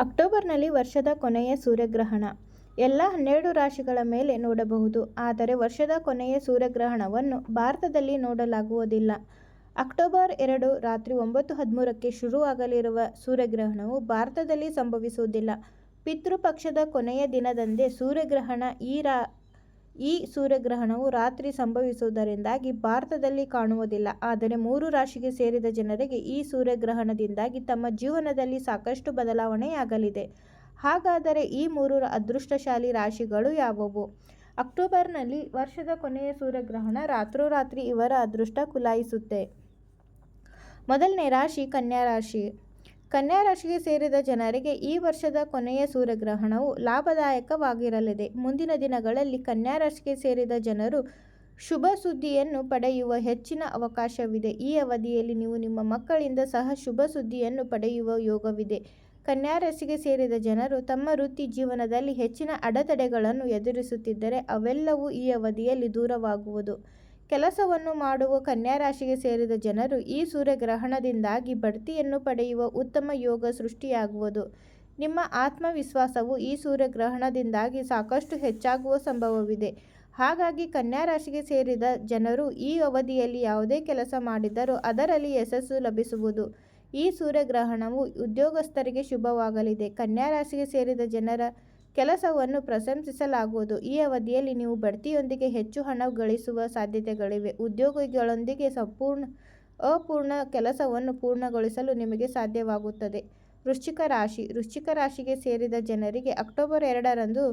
ಅಕ್ಟೋಬರ್ನಲ್ಲಿ ವರ್ಷದ ಕೊನೆಯ ಸೂರ್ಯಗ್ರಹಣ. ಎಲ್ಲ ಹನ್ನೆರಡು ರಾಶಿಗಳ ಮೇಲೆ ನೋಡಬಹುದು. ಆದರೆ ವರ್ಷದ ಕೊನೆಯ ಸೂರ್ಯಗ್ರಹಣವನ್ನು ಭಾರತದಲ್ಲಿ ನೋಡಲಾಗುವುದಿಲ್ಲ. ಅಕ್ಟೋಬರ್ ಎರಡು, ರಾತ್ರಿ ಒಂಬತ್ತು ಹದಿಮೂರಕ್ಕೆ ಶುರುವಾಗಲಿರುವ ಸೂರ್ಯಗ್ರಹಣವು ಭಾರತದಲ್ಲಿ ಸಂಭವಿಸುವುದಿಲ್ಲ. ಪಿತೃಪಕ್ಷದ ಕೊನೆಯ ದಿನದಂದೇ ಸೂರ್ಯಗ್ರಹಣ ಈ ರಾ ಈ ಸೂರ್ಯಗ್ರಹಣವು ರಾತ್ರಿ ಸಂಭವಿಸುವುದರಿಂದಾಗಿ ಭಾರತದಲ್ಲಿ ಕಾಣುವುದಿಲ್ಲ. ಆದರೆ ಮೂರು ರಾಶಿಗೆ ಸೇರಿದ ಜನರಿಗೆ ಈ ಸೂರ್ಯಗ್ರಹಣದಿಂದಾಗಿ ತಮ್ಮ ಜೀವನದಲ್ಲಿ ಸಾಕಷ್ಟು ಬದಲಾವಣೆಯಾಗಲಿದೆ. ಹಾಗಾದರೆ ಈ ಮೂರು ಅದೃಷ್ಟಶಾಲಿ ರಾಶಿಗಳು ಯಾವುವು? ಅಕ್ಟೋಬರ್ನಲ್ಲಿ ವರ್ಷದ ಕೊನೆಯ ಸೂರ್ಯಗ್ರಹಣ ರಾತ್ರೋರಾತ್ರಿ ಇವರ ಅದೃಷ್ಟ ಕುಲಾಯಿಸುತ್ತೆ. ಮೊದಲನೇ ರಾಶಿ ಕನ್ಯಾ ರಾಶಿ. ಕನ್ಯಾ ರಾಶಿಗೆ ಸೇರಿದ ಜನರಿಗೆ ಈ ವರ್ಷದ ಕೊನೆಯ ಸೂರ್ಯಗ್ರಹಣವು ಲಾಭದಾಯಕವಾಗಿರಲಿದೆ. ಮುಂದಿನ ದಿನಗಳಲ್ಲಿ ಕನ್ಯಾ ರಾಶಿಗೆ ಸೇರಿದ ಜನರು ಶುಭ ಸುದ್ದಿಯನ್ನು ಪಡೆಯುವ ಹೆಚ್ಚಿನ ಅವಕಾಶವಿದೆ. ಈ ಅವಧಿಯಲ್ಲಿ ನೀವು ನಿಮ್ಮ ಮಕ್ಕಳಿಂದ ಸಹ ಶುಭ ಸುದ್ದಿಯನ್ನು ಪಡೆಯುವ ಯೋಗವಿದೆ. ಕನ್ಯಾ ರಾಶಿಗೆ ಸೇರಿದ ಜನರು ತಮ್ಮ ವೃತ್ತಿ ಜೀವನದಲ್ಲಿ ಹೆಚ್ಚಿನ ಅಡೆತಡೆಗಳನ್ನು ಎದುರಿಸುತ್ತಿದ್ದರೆ ಅವೆಲ್ಲವೂ ಈ ಅವಧಿಯಲ್ಲಿ ದೂರವಾಗುವುದು. ಕೆಲಸವನ್ನು ಮಾಡುವ ಕನ್ಯಾ ರಾಶಿಗೆ ಸೇರಿದ ಜನರು ಈ ಸೂರ್ಯಗ್ರಹಣದಿಂದಾಗಿ ಬಡ್ತಿಯನ್ನು ಪಡೆಯುವ ಉತ್ತಮ ಯೋಗ ಸೃಷ್ಟಿಯಾಗುವುದು. ನಿಮ್ಮ ಆತ್ಮವಿಶ್ವಾಸವು ಈ ಸೂರ್ಯಗ್ರಹಣದಿಂದಾಗಿ ಸಾಕಷ್ಟು ಹೆಚ್ಚಾಗುವ ಸಂಭವವಿದೆ. ಹಾಗಾಗಿ ಕನ್ಯಾ ರಾಶಿಗೆ ಸೇರಿದ ಜನರು ಈ ಅವಧಿಯಲ್ಲಿ ಯಾವುದೇ ಕೆಲಸ ಮಾಡಿದರೂ ಅದರಲ್ಲಿ ಯಶಸ್ಸು ಲಭಿಸುವುದು. ಈ ಸೂರ್ಯಗ್ರಹಣವು ಉದ್ಯೋಗಸ್ಥರಿಗೆ ಶುಭವಾಗಲಿದೆ. ಕನ್ಯಾ ರಾಶಿಗೆ ಸೇರಿದ ಜನರ ಕೆಲಸವನ್ನು ಪ್ರಶಂಸಿಸಲಾಗುವುದು. ಈ ಅವಧಿಯಲ್ಲಿ ನೀವು ಬಡ್ತಿಯೊಂದಿಗೆ ಹೆಚ್ಚು ಹಣ ಗಳಿಸುವ ಸಾಧ್ಯತೆಗಳಿವೆ. ಉದ್ಯೋಗಿಗಳೊಂದಿಗೆ ಸಂಪೂರ್ಣ, ಅಪೂರ್ಣ ಕೆಲಸವನ್ನು ಪೂರ್ಣಗೊಳಿಸಲು ನಿಮಗೆ ಸಾಧ್ಯವಾಗುತ್ತದೆ. ವೃಶ್ಚಿಕ ರಾಶಿ. ವೃಶ್ಚಿಕ ರಾಶಿಗೆ ಸೇರಿದ ಜನರಿಗೆ ಅಕ್ಟೋಬರ್ ಎರಡರಂದು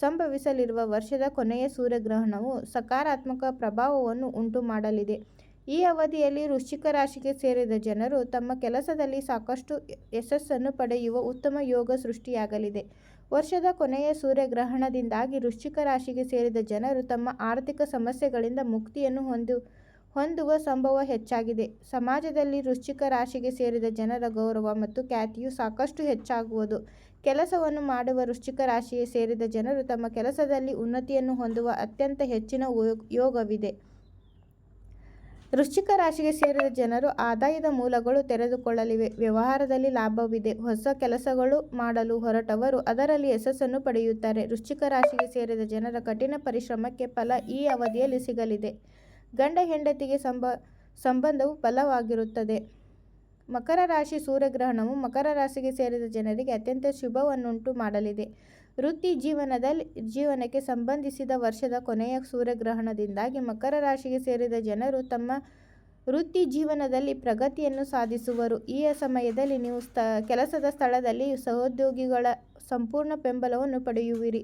ಸಂಭವಿಸಲಿರುವ ವರ್ಷದ ಕೊನೆಯ ಸೂರ್ಯಗ್ರಹಣವು ಸಕಾರಾತ್ಮಕ ಪ್ರಭಾವವನ್ನು ಉಂಟು ಮಾಡಲಿದೆ ಈ ಅವಧಿಯಲ್ಲಿ ವೃಶ್ಚಿಕ ರಾಶಿಗೆ ಸೇರಿದ ಜನರು ತಮ್ಮ ಕೆಲಸದಲ್ಲಿ ಸಾಕಷ್ಟು ಯಶಸ್ಸನ್ನು ಪಡೆಯುವ ಉತ್ತಮ ಯೋಗ ಸೃಷ್ಟಿಯಾಗಲಿದೆ. ವರ್ಷದ ಕೊನೆಯ ಸೂರ್ಯಗ್ರಹಣದಿಂದಾಗಿ ವೃಶ್ಚಿಕ ರಾಶಿಗೆ ಸೇರಿದ ಜನರು ತಮ್ಮ ಆರ್ಥಿಕ ಸಮಸ್ಯೆಗಳಿಂದ ಮುಕ್ತಿಯನ್ನು ಹೊಂದು, ಹೊಂದುವ ಸಂಭವ ಹೆಚ್ಚಾಗಿದೆ. ಸಮಾಜದಲ್ಲಿ ವೃಶ್ಚಿಕ ರಾಶಿಗೆ ಸೇರಿದ ಜನರ ಗೌರವ ಮತ್ತು ಖ್ಯಾತಿಯು ಸಾಕಷ್ಟು ಹೆಚ್ಚಾಗುವುದು. ಕೆಲಸವನ್ನು ಮಾಡುವ ವೃಶ್ಚಿಕ ರಾಶಿಗೆ ಸೇರಿದ ಜನರು ತಮ್ಮ ಕೆಲಸದಲ್ಲಿ ಉನ್ನತಿಯನ್ನು ಹೊಂದುವ ಅತ್ಯಂತ ಹೆಚ್ಚಿನ ಯೋಗವಿದೆ. ವೃಶ್ಚಿಕ ರಾಶಿಗೆ ಸೇರಿದ ಜನರು ಆದಾಯದ ಮೂಲಗಳು ತೆರೆದುಕೊಳ್ಳಲಿವೆ. ವ್ಯವಹಾರದಲ್ಲಿ ಲಾಭವಿದೆ. ಹೊಸ ಕೆಲಸಗಳು ಮಾಡಲು ಹೊರಟವರು ಅದರಲ್ಲಿ ಯಶಸ್ಸನ್ನು ಪಡೆಯುತ್ತಾರೆ. ವೃಶ್ಚಿಕ ರಾಶಿಗೆ ಸೇರಿದ ಜನರ ಕಠಿಣ ಪರಿಶ್ರಮಕ್ಕೆ ಫಲ ಈ ಅವಧಿಯಲ್ಲಿ ಸಿಗಲಿದೆ. ಗಂಡ ಹೆಂಡತಿಗೆ ಸಂಬ, ಸಂಬಂಧವು ಫಲವಾಗಿರುತ್ತದೆ ಮಕರ ರಾಶಿ ಸೂರ್ಯಗ್ರಹಣವು ಮಕರ ರಾಶಿಗೆ ಸೇರಿದ ಜನರಿಗೆ ಅತ್ಯಂತ ಶುಭವನ್ನುಂಟು ಮಾಡಲಿದೆ. ವೃತ್ತಿ ಜೀವನದಲ್ಲಿ, ಜೀವನಕ್ಕೆ ಸಂಬಂಧಿಸಿದ ವರ್ಷದ ಕೊನೆಯ ಸೂರ್ಯಗ್ರಹಣದಿಂದಾಗಿ ಮಕರ ರಾಶಿಗೆ ಸೇರಿದ ಜನರು ತಮ್ಮ ವೃತ್ತಿ ಜೀವನದಲ್ಲಿ ಪ್ರಗತಿಯನ್ನು ಸಾಧಿಸುವರು. ಈ ಸಮಯದಲ್ಲಿ ನೀವು ಸ್ಥ ಕೆಲಸದ ಸ್ಥಳದಲ್ಲಿ ಸಹೋದ್ಯೋಗಿಗಳ ಸಂಪೂರ್ಣ ಬೆಂಬಲವನ್ನು ಪಡೆಯುವಿರಿ.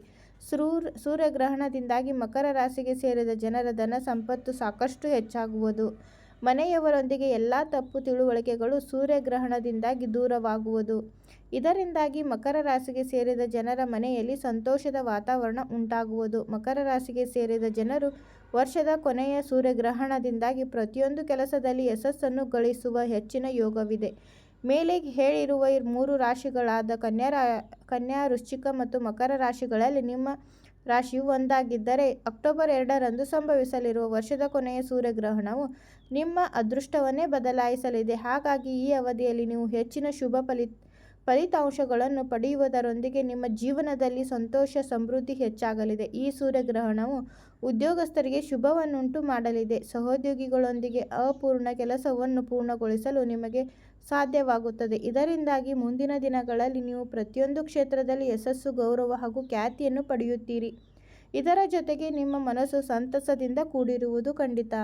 ಸೂರ್, ಸೂರ್ಯಗ್ರಹಣದಿಂದಾಗಿ ಮಕರ ರಾಶಿಗೆ ಸೇರಿದ ಜನರ ಧನ ಸಂಪತ್ತು ಸಾಕಷ್ಟು ಹೆಚ್ಚಾಗುವುದು. ಮನೆಯವರೊಂದಿಗೆ ಎಲ್ಲ ತಪ್ಪು ತಿಳುವಳಿಕೆಗಳು ಸೂರ್ಯಗ್ರಹಣದಿಂದಾಗಿ ದೂರವಾಗುವುದು. ಇದರಿಂದಾಗಿ ಮಕರ ರಾಶಿಗೆ ಸೇರಿದ ಜನರ ಮನೆಯಲ್ಲಿ ಸಂತೋಷದ ವಾತಾವರಣ ಉಂಟಾಗುವುದು. ಮಕರ ರಾಶಿಗೆ ಸೇರಿದ ಜನರು ವರ್ಷದ ಕೊನೆಯ ಸೂರ್ಯಗ್ರಹಣದಿಂದಾಗಿ ಪ್ರತಿಯೊಂದು ಕೆಲಸದಲ್ಲಿ ಯಶಸ್ಸನ್ನು ಗಳಿಸುವ ಹೆಚ್ಚಿನ ಯೋಗವಿದೆ. ಮೇಲೆ ಹೇಳಿರುವ ಮೂರು ರಾಶಿಗಳಾದ ಕನ್ಯಾ ರಾ, ಕನ್ಯಾ ವೃಶ್ಚಿಕ ಮತ್ತು ಮಕರ ರಾಶಿಗಳಲ್ಲಿ ನಿಮ್ಮ ರಾಶಿಯು ಒಂದಾಗಿದ್ದರೆ ಅಕ್ಟೋಬರ್ ಎರಡರಂದು ಸಂಭವಿಸಲಿರುವ ವರ್ಷದ ಕೊನೆಯ ಸೂರ್ಯಗ್ರಹಣವು ನಿಮ್ಮ ಅದೃಷ್ಟವನ್ನೇ ಬದಲಾಯಿಸಲಿದೆ. ಹಾಗಾಗಿ ಈ ಅವಧಿಯಲ್ಲಿ ನೀವು ಹೆಚ್ಚಿನ ಶುಭ ಫಲಿ ಫಲಿತಾಂಶಗಳನ್ನು ಪಡೆಯುವುದರೊಂದಿಗೆ ನಿಮ್ಮ ಜೀವನದಲ್ಲಿ ಸಂತೋಷ, ಸಮೃದ್ಧಿ ಹೆಚ್ಚಾಗಲಿದೆ. ಈ ಸೂರ್ಯಗ್ರಹಣವು ಉದ್ಯೋಗಸ್ಥರಿಗೆ ಶುಭವನ್ನುಂಟು ಮಾಡಲಿದೆ. ಸಹೋದ್ಯೋಗಿಗಳೊಂದಿಗೆ ಅಪೂರ್ಣ ಕೆಲಸವನ್ನು ಪೂರ್ಣಗೊಳಿಸಲು ನಿಮಗೆ ಸಾಧ್ಯವಾಗುತ್ತದೆ. ಇದರಿಂದಾಗಿ ಮುಂದಿನ ದಿನಗಳಲ್ಲಿ ನೀವು ಪ್ರತಿಯೊಂದು ಕ್ಷೇತ್ರದಲ್ಲಿ ಯಶಸ್ಸು, ಗೌರವ ಹಾಗೂ ಖ್ಯಾತಿಯನ್ನು ಪಡೆಯುತ್ತೀರಿ. ಇದರ ಜೊತೆಗೆ ನಿಮ್ಮ ಮನಸ್ಸು ಸಂತಸದಿಂದ ಕೂಡಿರುವುದು ಖಂಡಿತ.